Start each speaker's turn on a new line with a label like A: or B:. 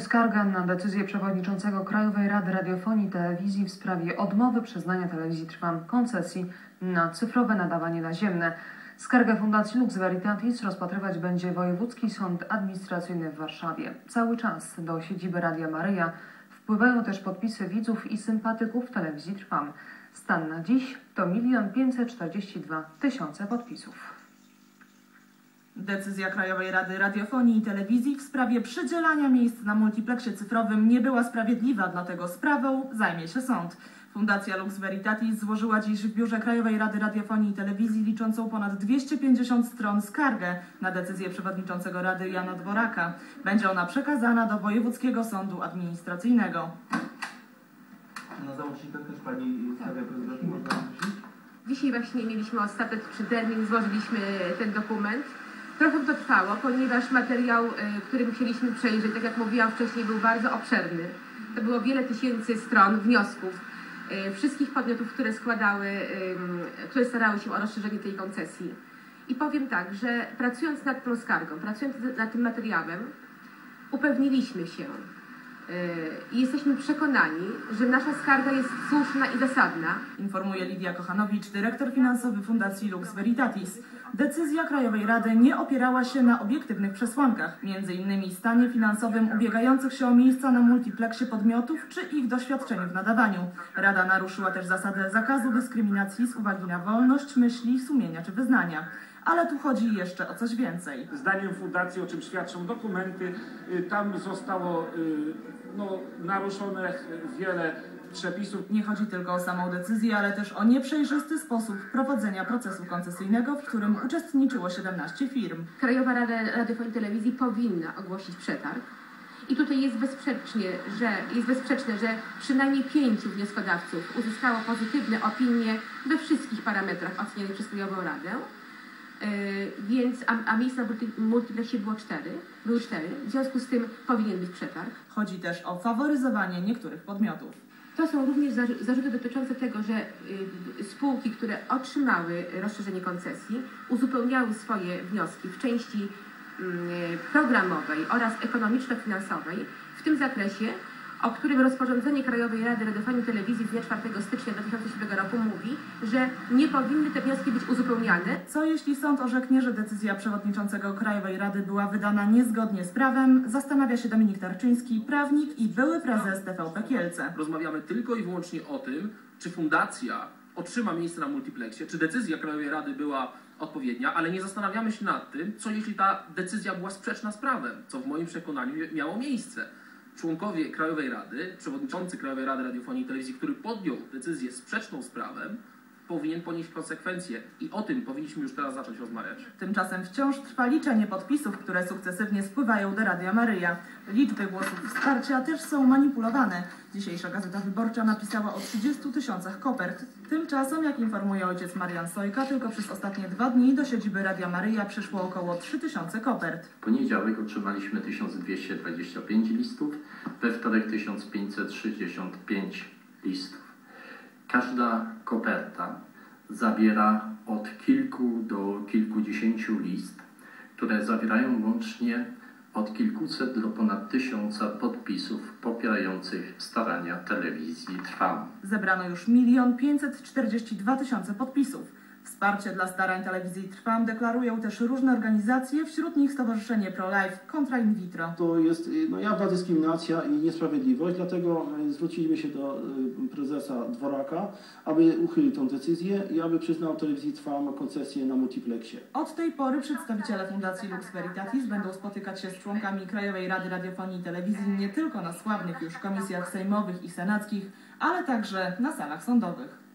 A: Skarga na decyzję przewodniczącego Krajowej Rady Radiofonii i Telewizji w sprawie odmowy przyznania telewizji Trwam koncesji na cyfrowe nadawanie naziemne. Skargę Fundacji Lux Veritatis rozpatrywać będzie Wojewódzki Sąd Administracyjny w Warszawie. Cały czas do siedziby Radia Maryja wpływają też podpisy widzów i sympatyków telewizji Trwam. Stan na dziś to 1 542 tysiące podpisów.
B: Decyzja Krajowej Rady Radiofonii i Telewizji w sprawie przydzielania miejsc na multipleksie cyfrowym nie była sprawiedliwa, dlatego sprawą zajmie się sąd. Fundacja Lux Veritatis złożyła dziś w Biurze Krajowej Rady Radiofonii i Telewizji liczącą ponad 250 stron skargę na decyzję przewodniczącego Rady Jana Dworaka. Będzie ona przekazana do Wojewódzkiego Sądu Administracyjnego.
C: Na załącznikach też Pani stawia prezydentki, można wrzucić?
D: Dzisiaj właśnie mieliśmy ostateczny termin, złożyliśmy ten dokument. Trochę to trwało, ponieważ materiał, y, który musieliśmy przejrzeć, tak jak mówiłam wcześniej, był bardzo obszerny. To było wiele tysięcy stron wniosków y, wszystkich podmiotów, które składały, które starały się o rozszerzenie tej koncesji. I powiem tak, że pracując nad tą skargą, pracując nad tym materiałem, upewniliśmy się i jesteśmy przekonani, że nasza skarga jest słuszna i zasadna.
B: Informuje Lidia Kochanowicz, dyrektor finansowy Fundacji Lux Veritatis. Decyzja Krajowej Rady nie opierała się na obiektywnych przesłankach, m.in. stanie finansowym ubiegających się o miejsca na multipleksie podmiotów czy ich doświadczeniu w nadawaniu. Rada naruszyła też zasadę zakazu dyskryminacji z uwagi na wolność myśli, sumienia czy wyznania. Ale tu chodzi jeszcze o coś więcej.
E: Zdaniem fundacji, o czym świadczą dokumenty, y, tam zostało naruszone wiele przepisów.
B: Nie chodzi tylko o samą decyzję, ale też o nieprzejrzysty sposób prowadzenia procesu koncesyjnego, w którym uczestniczyło 17 firm.
D: Krajowa Rada Radiofonii i Telewizji powinna ogłosić przetarg. I tutaj jest bezsprzecznie, że jest bezsprzeczne, że przynajmniej pięciu wnioskodawców uzyskało pozytywne opinie we wszystkich parametrach ocenianych przez Krajową Radę. Yy, więc, a, a miejsc na multi, multiplexie było cztery, były cztery, w związku z tym powinien być przetarg.
B: Chodzi też o faworyzowanie niektórych podmiotów.
D: To są również zarzuty dotyczące tego, że y, spółki, które otrzymały rozszerzenie koncesji, uzupełniały swoje wnioski w części mm, programowej oraz ekonomiczno-finansowej w tym zakresie, o którym rozporządzenie Krajowej Rady Radiofonii i Telewizji z dnia 4 stycznia 2007 roku mówi, że nie powinny te wnioski być uzupełniane.
B: Co jeśli sąd orzeknie, że decyzja przewodniczącego Krajowej Rady była wydana niezgodnie z prawem, zastanawia się Dominik Tarczyński, prawnik i były prezes TVP Kielce.
F: Rozmawiamy tylko i wyłącznie o tym, czy fundacja otrzyma miejsce na multiplexie, czy decyzja Krajowej Rady była odpowiednia, ale nie zastanawiamy się nad tym, co jeśli ta decyzja była sprzeczna z prawem, co w moim przekonaniu miało miejsce członkowie Krajowej Rady, przewodniczący Krajowej Rady Radiofonii i Telewizji, który podjął decyzję sprzeczną z prawem, powinien ponieść konsekwencje i o tym powinniśmy już teraz zacząć rozmawiać.
B: Tymczasem wciąż trwa liczenie podpisów, które sukcesywnie spływają do Radia Maryja. Liczby głosów wsparcia też są manipulowane. Dzisiejsza Gazeta Wyborcza napisała o 30 tysiącach kopert. Tymczasem, jak informuje ojciec Marian Sojka, tylko przez ostatnie dwa dni do siedziby Radia Maryja przyszło około 3000 kopert.
G: W poniedziałek otrzymaliśmy 1225 listów, we wtorek 1565 listów. Każda koperta zawiera od kilku do kilkudziesięciu list, które zawierają łącznie od kilkuset do ponad tysiąca podpisów popierających starania telewizji Trwam.
B: Zebrano już milion pięćset czterdzieści dwa tysiące podpisów. Wsparcie dla starań telewizji Trwam deklarują też różne organizacje, wśród nich Stowarzyszenie Pro-Life kontra in vitro.
H: To jest no, jawna dyskryminacja i niesprawiedliwość, dlatego e, zwróciliśmy się do e, prezesa Dworaka, aby uchylił tę decyzję i aby przyznał telewizji Trwam koncesję na multiplexie.
B: Od tej pory przedstawiciele Fundacji Lux Veritatis będą spotykać się z członkami Krajowej Rady Radiofonii i Telewizji nie tylko na sławnych już komisjach sejmowych i senackich, ale także na salach sądowych.